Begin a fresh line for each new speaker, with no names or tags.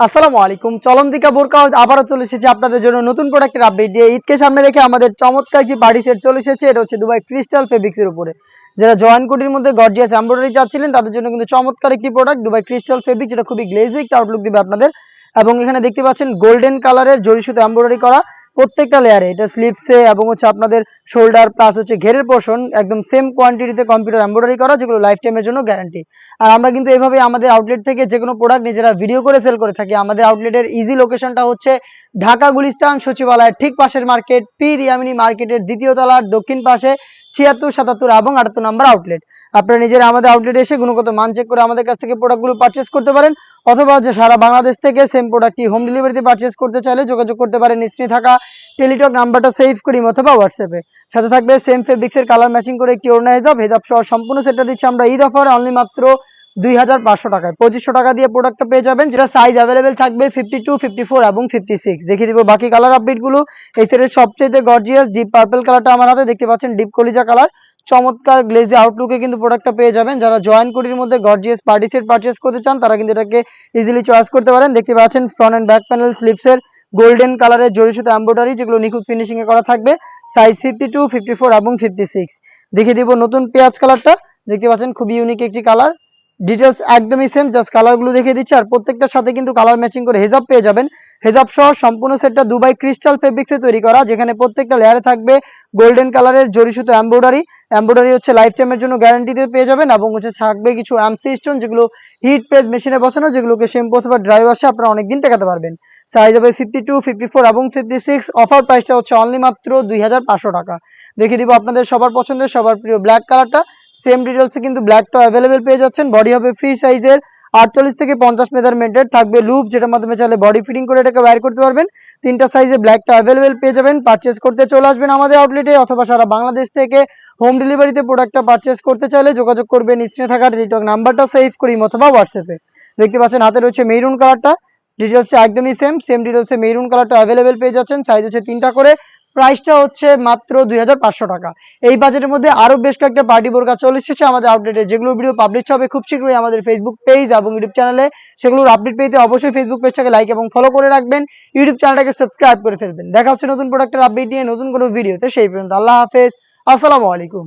আসসালামু আলাইকুম। চলন্তিকা বোরকা আবারও চলে এসেছে আপনাদের জন্য নতুন প্রোডাক্টের আপডেট দিয়ে। ঈদকে সামনে রেখে আমাদের চমৎকার একটি বাড়ি সেট চলে এসেছে। এটা হচ্ছে দুবাই ক্রিস্টাল ফেব্রিক্সের উপরে। যারা জয়েন্ট কোটির মধ্যে গর্জিয়াস এম্ব্রয়ডারি চাচ্ছিলেন, তাদের জন্য কিন্তু চমৎকার একটি প্রোডাক্ট দুবাই ক্রিস্টাল ফেব্রিক্স এটা খুবই গ্লেজিক আউটলুক দিবে আপনাদের। এবং এখানে দেখতে পাচ্ছেন গোল্ডেন কালারের জরি সুতো এমব্রয়ডারি করা প্রত্যেকটা লেয়ারে এটা স্লিপসে এবং হচ্ছে আপনাদের শোল্ডার প্লাস হচ্ছে ঘেরের পোর্শন একদম সেম কোয়ান্টিটিতে কম্পিউটার এমব্রয়ডারি করা যেগুলো লাইফ টাইমের জন্য গ্যারান্টি আর আমরা কিন্তু এভাবে আমাদের আউটলেট থেকে যে কোনো প্রোডাক্ট নিজেরা ভিডিও করে সেল করে থাকি। আমাদের আউটলেটের ইজি লোকেশনটা হচ্ছে ঢাকা গুলিস্তান সচিবালয়ের ঠিক পাশের মার্কেট পি রিয়ামিনি মার্কেটের দ্বিতীয় তলার দক্ষিণ পাশে। ছিয়াত্তর, সাতাত্তর এবং আটাত্তর নাম্বার আউটলেট আপনারা নিজেরা আমাদের আউটলেটে এসে গুণগত মান চেক করে আমাদের কাছ থেকে প্রোডাক্টগুলো পারচেস করতে পারেন, অথবা যে সারা বাংলাদেশ থেকে সেম প্রোডাক্টটি হোম ডেলিভারিতে পারচেস করতে চাইলে যোগাযোগ করতে পারেন নিশ্চয়ই থাকা টেলিটক নাম্বারটা সেভ করি অথবা হোয়াটসঅ্যাপে সাথে থাকবে সেম ফেব্রিক্সের কালার ম্যাচিং করে একটি ওড়না হেজাব হেজাব সহ সম্পূর্ণ সেটটা দিচ্ছি আমরা ঈদ অফার অনলি মাত্র দুই হাজার পাঁচশো টাকায়। পঁচিশশো টাকা দিয়ে প্রোডাক্টটা পেয়ে যাবেন, যেটা সাইজ অ্যাভেলেবেল থাকবে ফিফটি টু ফিফটি ফোর এবং ফিফটি সিক্স দেখিয়ে দিব বাকি কালার আপডেটগুলো এই সেটের সবচেয়ে গর্জিয়াস ডিপ পার্পল কালারটা আমার হাতে দেখতে পাচ্ছেন ডিপ কলিজা কালার চমৎকার গ্লেজি আউটলুকে কিন্তু প্রোডাক্টটা পেয়ে যাবেন। যারা জয়েন্ট কোটির মধ্যে গর্জিয়াস পার্টি সেট পারচেস করতে চান, তারা কিন্তু এটাকে ইজিলি চয়েস করতে পারেন। দেখতে পাচ্ছেন ফ্রন্ট অ্যান্ড ব্যাক প্যানেল স্লিপসের গোল্ডেন কালারের জড়ি সুতো এম্ব্রয়ডারি যেগুলো নিখুঁত ফিনিশিং এ করা থাকবে। Size fifty two fifty four এবং ফিফটি সিক্স দেখিয়ে দিব নতুন পেঁয়াজ কালারটা দেখতে পাচ্ছেন খুবই ইউনিক একটি কালার ডিটেলস একদমই সেম জাস্ট কালারগুলো দেখিয়ে দিচ্ছি। আর প্রত্যেকটার সাথে কিন্তু কালার ম্যাচিং করে হেজাব পেয়ে যাবেন। হেজাব সহ সম্পূর্ণ সেটটা দুবাই ক্রিস্টাল ফেব্রিক্সে তৈরি করা, যেখানে প্রত্যেকটা লেয়ারে থাকবে গোল্ডেন কালারের জরি সুতো এম্ব্রয়ডারি এম্ব্রয়ডারি হচ্ছে লাইফ টাইমের জন্য গ্যারান্টিতে পেয়ে যাবেন, এবং হচ্ছে থাকবে কিছু অ্যামসি স্টোন যেগুলো হিট প্রেস মেশিনে বসানো, যেগুলোকে শ্যাম্পু অথবা ড্রাই ওয়াশে আপনারা অনেকদিন টেকাতে পারবেন। সাইজ হবে ফিফটি টু ফিফটি ফোর এবং ফিফটি সিক্স অফার প্রাইসটা হচ্ছে অনলি মাত্র দুই হাজার পাঁচশো টাকা। দেখিয়ে দিব আপনাদের সবার পছন্দের, সবার প্রিয় ব্ল্যাক কালারটা সেম ডিটেলসে কিন্তু ব্ল্যাকটা অ্যাভেলেবেল পেয়ে যাচ্ছেন। বডি হবে ফ্রি সাইজের আটচল্লিশ থেকে পঞ্চাশ মেজারমেন্টের থাকবে লুপ যেটার মাধ্যমে চাইলে বডি ফিটিং করে এটাকে ওয়্যার করতে পারবেন। তিনটা সাইজে ব্ল্যাকটা অ্যাভেলেবেল পেয়ে যাবেন। পারচেস করতে চলে আসবেন আমাদের আউটলেটে অথবা সারা বাংলাদেশ থেকে হোম ডেলিভারিতে প্রোডাক্টটা পারচেস করতে চাইলে যোগাযোগ করবেন স্ক্রিনে থাকা টিকটক নাম্বারটা সেভ করি অথবা হোয়াটসঅ্যাপে দেখতে পাচ্ছেন হাতে রয়েছে মেরুন কালারটা ডিটেলসটা একদমই সেম সেম ডিটেলসে মেরুন কালারটা অ্যাভেলেবেল পেয়ে যাচ্ছেন। সাইজ হচ্ছে তিনটা করে। প্রাইসটা হচ্ছে মাত্র দুই হাজার পাঁচশো টাকা। এই বাজেটের মধ্যে আরও বেশ কয়েকটা পার্টি বোরকা চলে এসেছে আমাদের আপডেটে যেগুলো ভিডিও পাবলিশ হবে খুব শীঘ্রই আমাদের ফেসবুক পেজ এবং ইউটিউব চ্যানেলে সেগুলোর আপডেট পেতে অবশ্যই ফেসবুক পেজটাকে লাইক এবং ফলো করে রাখবেন। ইউটিউব চ্যানেলটাকে সাবস্ক্রাইব করে ফেলবেন। দেখা হচ্ছে নতুন প্রোডাক্টের আপডেট নিয়ে নতুন কোনো ভিডিওতে সেই পর্যন্ত আল্লাহ হাফেজ। আসসালামু আলাইকুম।